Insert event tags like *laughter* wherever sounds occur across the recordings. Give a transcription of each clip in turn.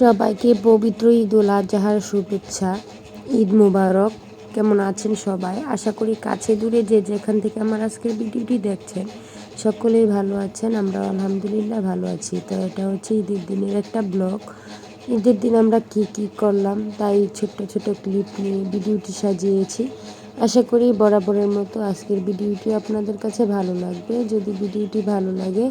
সবাইকে পবিত্র ঈদ উল আজহার শুভেচ্ছা। ঈদ মুবারক। কেমন আছেন সবাই? আশা করি কাছে দূরে যে যেখান থেকে আমার আজকের ভিডিওটি দেখছেন, সকলেই ভালো আছেন। আমরা আলহামদুলিল্লাহ ভালো আছি। তো এটা হচ্ছে ঈদের দিনের একটা ব্লগ। ঈদের দিন আমরা কি কি করলাম, তাই ছোট্ট ছোট ক্লিপ নিয়ে ভিডিওটি সাজিয়েছি। আশা করি বরাবরের মতো আজকের ভিডিওটি আপনাদের কাছে ভালো লাগবে। যদি ভিডিওটি ভালো লাগে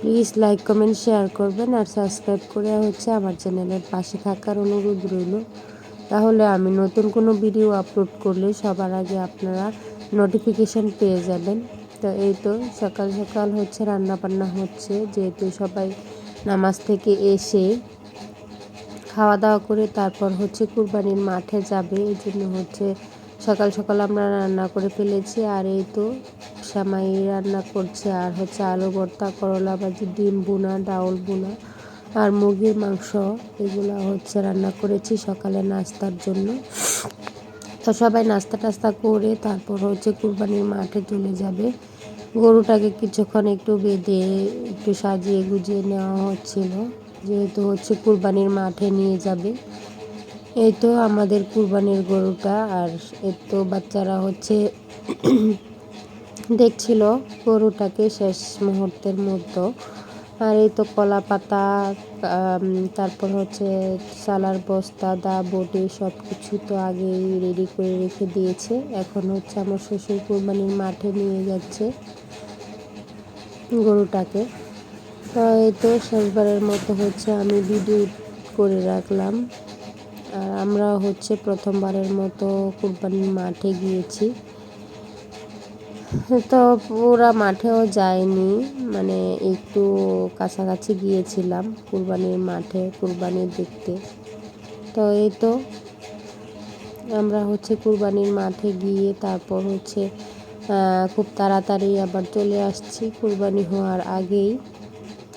প্লিজ লাইক কমেন্ট শেয়ার করবেন আর সাবস্ক্রাইব করে হচ্ছে আমার চ্যানেলের পাশে থাকার অনুরোধ রইল। তাহলে আমি নতুন কোনো ভিডিও আপলোড করলে সবার আগে আপনারা নোটিফিকেশান পেয়ে যাবেন। তো এই তো সকাল সকাল হচ্ছে রান্না বান্না হচ্ছে, যেহেতু সবাই নামাজ থেকে এসে খাওয়া দাওয়া করে তারপর হচ্ছে কুরবানির মাঠে যাবে এই জন্য হচ্ছে সকাল সকাল আমরা রান্না করে ফেলেছি, আর এই তো সামাই রান্না করছে, আর হচ্ছে আলু ভর্তা, করলা ভাজি, ডিম বোনা ডাউল বোনা আর মুরগির মাংস, এগুলো হচ্ছে রান্না করেছি সকালে নাস্তার জন্য। তো সবাই নাস্তা টাস্তা করে তারপর হচ্ছে কুরবানির মাঠে চলে যাবে। গরুটাকে কিছুক্ষণ একটু বেঁধে, একটু সাজিয়ে গুজিয়ে নেওয়া হচ্ছিল, যেহেতু হচ্ছে কুরবানির মাঠে নিয়ে যাবে। এই তো আমাদের কুরবানির গরুটা, আর এর তো বাচ্চারা হচ্ছে *clears throat* দেখছিল গরুটাকে শেষ মুহূর্তের মতো আর এই তো কলা পাতা তারপর হচ্ছে সালার বস্তা, দা বডি সব কিছু তো আগেই রেডি করে রেখে দিয়েছে। এখন হচ্ছে আমার শ্বশুর কুরবানির মাঠে নিয়ে যাচ্ছে গরুটাকে। তো এই তো শেষবারের মতো হচ্ছে আমি ভিডিও করে রাখলাম। আর আমরা হচ্ছে প্রথমবারের মতো কুরবানির মাঠে গিয়েছি। তো পুরা মাঠেও যায়নি মানে একটু কাছাকাছি গিয়েছিলাম কুরবানির মাঠে, কুরবানি দেখতে। তো এই তো, আমরা হচ্ছে কুরবানির মাঠে গিয়ে তারপর হচ্ছে খুব তাড়াতাড়ি আবার চলে আসছি কুরবানি হওয়ার আগেই।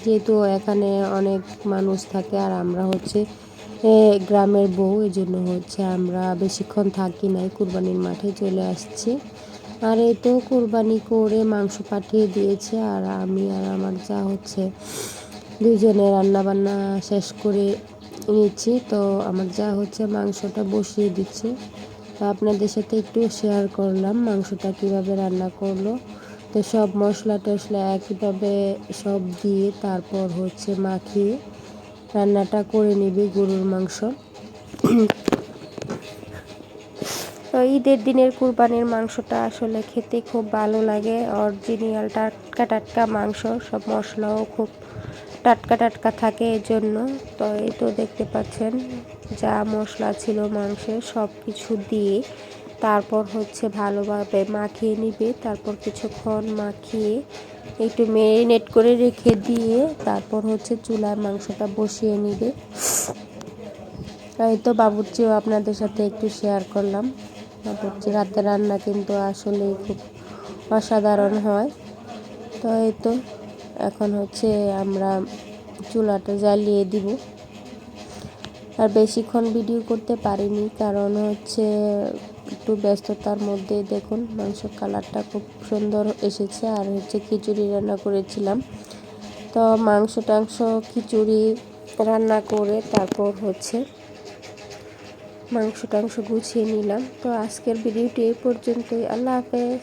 যেহেতু এখানে অনেক মানুষ থাকে আর আমরা হচ্ছে গ্রামের বউ এই জন্য হচ্ছে আমরা বেশিক্ষণ থাকি নাই, কুরবানির মাঠে চলে আসছি। আর এই তো কুরবানি করে মাংস পাঠিয়ে দিয়েছে, আর আমি আর আমার যা হচ্ছে দুজনে রান্নাবান্না শেষ করে নিচ্ছি। তো আমার যা হচ্ছে মাংসটা বসিয়ে দিচ্ছে। তো আপনাদের সাথে একটু শেয়ার করলাম মাংসটা কীভাবে রান্না করল। তো সব মশলা টশলা একইভাবে সব দিয়ে তারপর হচ্ছে মাখিয়ে রান্নাটা করে নিবি গরুর মাংস। তো ঈদের দিনের কুরবানির মাংসটা আসলে খেতে খুব ভালো লাগে। অরিজিনাল টাটকা টাটকা মাংস, সব মশলাও খুব টাটকা টাটকা থাকে এই জন্য তো এই তো দেখতে পাচ্ছেন, যা মশলা ছিল মাংসে সব কিছু দিয়ে তারপর হচ্ছে ভালোভাবে মাখিয়ে নিবে। তারপর কিছুক্ষণ মাখিয়ে একটু মেরিনেট করে রেখে দিয়ে তারপর হচ্ছে চুলার মাংসটা বসিয়ে নিবে। এই তো বাবুর্চিও আপনাদের সাথে একটু শেয়ার করলাম। বাবুর্চি রাতে রান্না কিন্তু আসলে খুব অসাধারণ হয়। তো এই তো এখন হচ্ছে আমরা চুলাটা জ্বালিয়ে দিব। আর বেশিক্ষণ ভিডিও করতে পারিনি কারণ হচ্ছে একটু ব্যস্ততার মধ্যে দেখুন, মাংস কালারটা খুব সুন্দর এসেছে। আর হচ্ছে খিচুড়ি রান্না করেছিলাম। তো মাংস টাংস খিচুড়ি রান্না করে তারপর হচ্ছে মাংস টাংস গুছিয়ে নিলাম। তো আজকের ভিডিওটি এই পর্যন্তই। আল্লাহ হাফেজ।